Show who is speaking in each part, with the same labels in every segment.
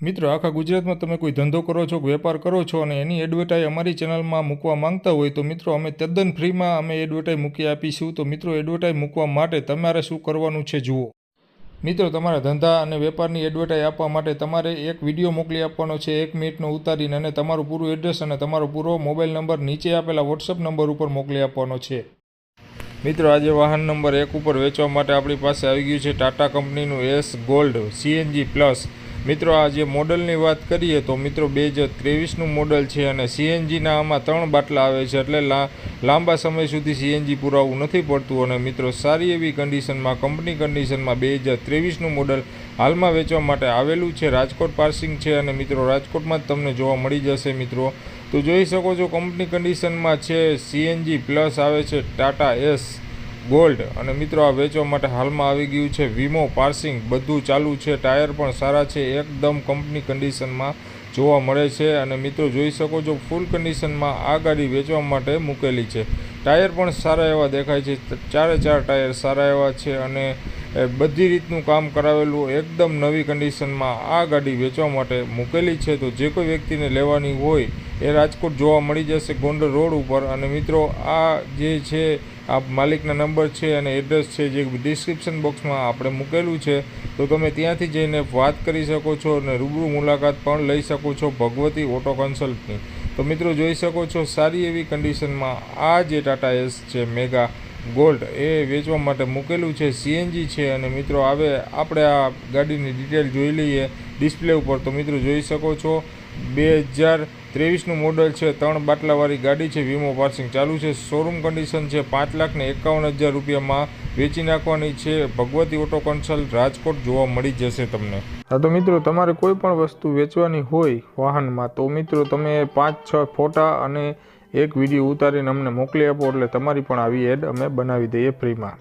Speaker 1: મિત્રો, આખા ગુજરાતમાં તમે કોઈ ધંધો કરો છો વેપાર કરો છો અને એની એડવર્ટાઈઝ અમારી ચેનલમાં મૂકવા માંગતા હોય તો મિત્રો, અમે તદ્દન ફ્રીમાં અમે એડવર્ટાઈઝ મૂકી આપીશું. તો મિત્રો એડવર્ટાઈઝ મૂકવા માટે તમારે શું કરવાનું છે જુઓ. મિત્રો, તમારા ધંધા અને વેપારની એડવર્ટાઇઝ આપવા માટે તમારે એક વીડિયો મોકલી આપવાનો છે, એક મિનિટનો ઉતારીને અને તમારું પૂરું એડ્રેસ અને તમારો પૂરો મોબાઈલ નંબર નીચે આપેલા વોટ્સઅપ નંબર ઉપર મોકલી આપવાનો છે. મિત્રો, આજે વાહન નંબર એક ઉપર વેચવા માટે આપણી પાસે આવી ગયું છે ટાટા કંપનીનું એસ ગોલ્ડ સીએનજી પ્લસ મિત્રો, આ જે મોડલની વાત કરીએ તો મિત્રો, બે હજાર ત્રેવીસનું મોડલ છે અને સીએનજીના આમાં ત્રણ બાટલા આવે છે એટલે લાંબા સમય સુધી સીએનજી પુરાવવું નથી પડતું અને મિત્રો, સારી એવી કન્ડિશનમાં કંપની કન્ડિશનમાં બે હજાર ત્રેવીસનું મોડલ હાલમાં વેચવા માટે આવેલું છે. રાજકોટ પાર્સિંગ છે અને મિત્રો, રાજકોટમાં જ તમને જોવા મળી જશે મિત્રો. તો જોઈ શકો છો કંપની કન્ડિશનમાં છે, સીએનજી પ્લસ આવે છે, ટાટા એસ. ગોલ્ડ. અને મિત્રો, આ વેચવા માટે હાલમાં આવી ગયું છે વીમો, પાર્સિંગ, બધું ચાલુ છે. ટાયર પણ સારા છે. એકદમ કંપની કન્ડિશનમાં જોવા મળે છે. અને મિત્રો, જોઈ શકો છો, ફૂલ કન્ડિશનમાં આ ગાડી વેચવા માટે મૂકેલી છે. ટાયર પણ સારા એવા દેખાય છે. ચારે ચાર ટાયર સારા એવા છે અને બધી રીતનું કામ કરાવેલું એકદમ નવી કન્ડિશનમાં આ ગાડી વેચવા માટે મૂકેલી છે. તો જે કોઈ વ્યક્તિને લેવાની હોય એ રાજકોટ જોવા મળી જશે ગોંડલ રોડ ઉપર. અને મિત્રો, આ જે છે આ માલિકના નંબર છે અને એડ્રેસ છે જે ડિસ્ક્રિપ્શન બોક્સમાં આપણે મૂકેલું છે, તો તમે ત્યાંથી જઈને વાત કરી શકો છો અને રૂબરૂ મુલાકાત પણ લઈ શકો છો ભગવતી ઓટો કન્સલ્ટની તો મિત્રો જોઈ શકો છો, સારી એવી કન્ડિશનમાં આ જે ટાટા એસ છે મેગા ગોલ્ડ એ વેચવા માટે મૂકેલું છે સીએનજી છે અને મિત્રો હવે આપણે આ ગાડીની ડિટેલ જોઈ લઈએ ડિસ્પ્લે ઉપર. તો મિત્રો જોઈ શકો છો બે હજાર ત્રેવીસનું મોડલ છે, ત્રણ બાટલાવાળી ગાડી છે, વીમો પાર્સિંગ ચાલુ છે. શોરૂમ કન્ડિશન છે, પાંચ લાખને એકાવન હજાર રૂપિયામાં વેચી નાખવાની છે. ભગવતી ઓટો કન્સલ્ટ રાજકોટ જોવા મળી જશે તમને. હા, તો મિત્રો, તમારે કોઈ પણ વસ્તુ વેચવાની હોય વાહનમાં, તો મિત્રો, તમે પાંચ, છ ફોટા અને એક વીડિયો ઉતારીને અમને મોકલી આપો, એટલે તમારી પણ આવી એડ અમે બનાવી દઈએ ફ્રીમાં.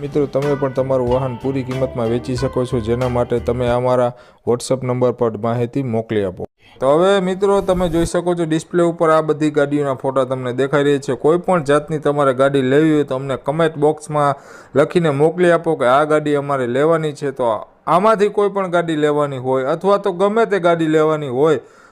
Speaker 1: મિત્રો, તમે પણ તમારું વાહન પૂરી કિંમતમાં વેચી શકો છો, જેના માટે તમે અમારા વોટ્સઅપ નંબર પર માહિતી મોકલી આપો. તો હવે મિત્રો, તમે જોઈ શકો છો, ડિસ્પ્લે ઉપર આ બધી ગાડીઓના ફોટા તમને દેખાઈ રહી છે. કોઈ પણ જાતની તમારે ગાડી લેવી હોય તો અમને કમેન્ટ બોક્સમાં લખીને મોકલી આપો કે આ ગાડી અમારે લેવાની છે. તો આમાંથી કોઈ પણ ગાડી લેવાની હોય અથવા તો ગમે તે ગાડી લેવાની હોય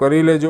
Speaker 1: કરી લેજો.